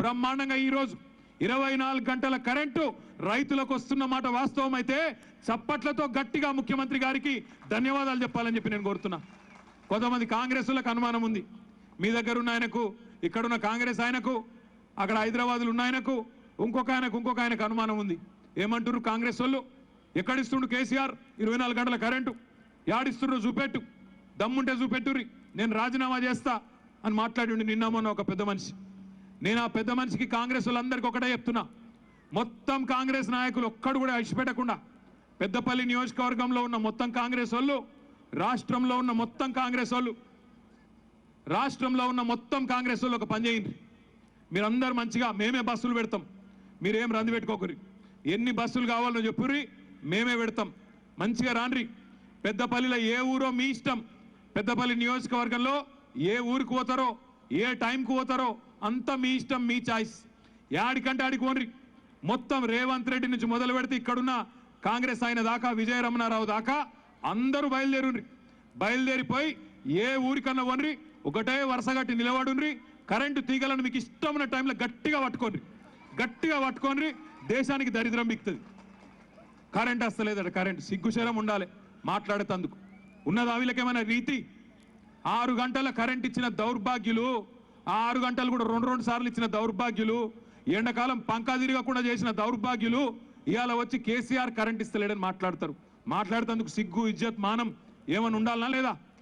బ్రహ్మాండంగా ఈరోజు ఇరవై నాలుగు గంటల కరెంటు రైతులకు వస్తున్న మాట వాస్తవం అయితే చప్పట్లతో గట్టిగా ముఖ్యమంత్రి గారికి ధన్యవాదాలు చెప్పాలని చెప్పి నేను కోరుతున్నా. కొంతమంది కాంగ్రెస్లకు అనుమానం ఉంది. మీ దగ్గర ఉన్న ఆయనకు ఇక్కడున్న కాంగ్రెస్ ఆయనకు అక్కడ హైదరాబాద్లో ఉన్న ఆయనకు ఇంకొక ఆయనకు ఇంకొక ఆయనకు అనుమానం ఉంది. ఏమంటున్నారు కాంగ్రెస్ వాళ్ళు? ఎక్కడిస్తుండు కేసీఆర్? ఇరవై నాలుగు గంటల కరెంటు. యాడిస్తుండ్రు చూపెట్టు. దమ్ముంటే చూపెట్టుర్రి. నేను రాజీనామా చేస్తా అని మాట్లాడి నిన్న మొన్న ఒక పెద్ద మనిషి. నేను ఆ పెద్ద మనిషికి కాంగ్రెస్ వాళ్ళందరికీ ఒకటే చెప్తున్నా. మొత్తం కాంగ్రెస్ నాయకులు ఒక్కడు కూడా అడిచిపెట్టకుండా పెద్దపల్లి నియోజకవర్గంలో ఉన్న మొత్తం కాంగ్రెస్ వాళ్ళు రాష్ట్రంలో ఉన్న మొత్తం కాంగ్రెస్ వాళ్ళు రాష్ట్రంలో ఉన్న మొత్తం కాంగ్రెస్ వాళ్ళు ఒక పని చేయండి. మీరందరూ మంచిగా మేమే బస్సులు పెడతాం. మీరేం రంది పెట్టుకోకరి ఎన్ని బస్సులు కావాలో చెప్పుర్రి మేమే పెడతాం. మంచిగా రాండ్రి. పెద్దపల్లిలో ఏ ఊరో మీ ఇష్టం. పెద్దపల్లి నియోజకవర్గంలో ఏ ఊరికి పోతారో ఏ టైంకి పోతారో అంతా మీ ఇష్టం మీ చాయిస్. యాడికంటే ఆడికి పోన్రి మొత్తం రేవంత్ రెడ్డి నుంచి మొదలు పెడితే ఇక్కడున్న కాంగ్రెస్ ఆయన దాకా విజయరమణారావు దాకా అందరూ బయలుదేరుండ్రి. బయలుదేరిపోయి ఏ ఊరికన్నా వన్రి ఒకటే వరుసగట్టి నిలబడుండ్రి. కరెంటు తీగలను మీకు ఇష్టమైన టైంలో గట్టిగా పట్టుకోండి గట్టిగా పట్టుకోండి దేశానికి దరిద్రం బిక్తుంది. కరెంట్ వస్తలేదట కరెంట్ సిగ్గుశరం ఉండాలి మాట్లాడేటందుకు ఉన్నదా వీళ్ళకేమైనా రీతి? ఆరు గంటల కరెంట్ ఇచ్చిన దౌర్భాగ్యులు ఆ ఆరు గంటలు కూడా రెండు రెండు సార్లు ఇచ్చిన దౌర్భాగ్యులు ఎండాకాలం పంకా తిరగకుండా చేసిన దౌర్భాగ్యులు ఇవాళ వచ్చి కేసీఆర్ కరెంట్ ఇస్తలేడని మాట్లాడతారు. మాట్లాడుతందుకు సిగ్గు ఇజ్జత్ మానం ఏమైనా ఉండాలనా లేదా?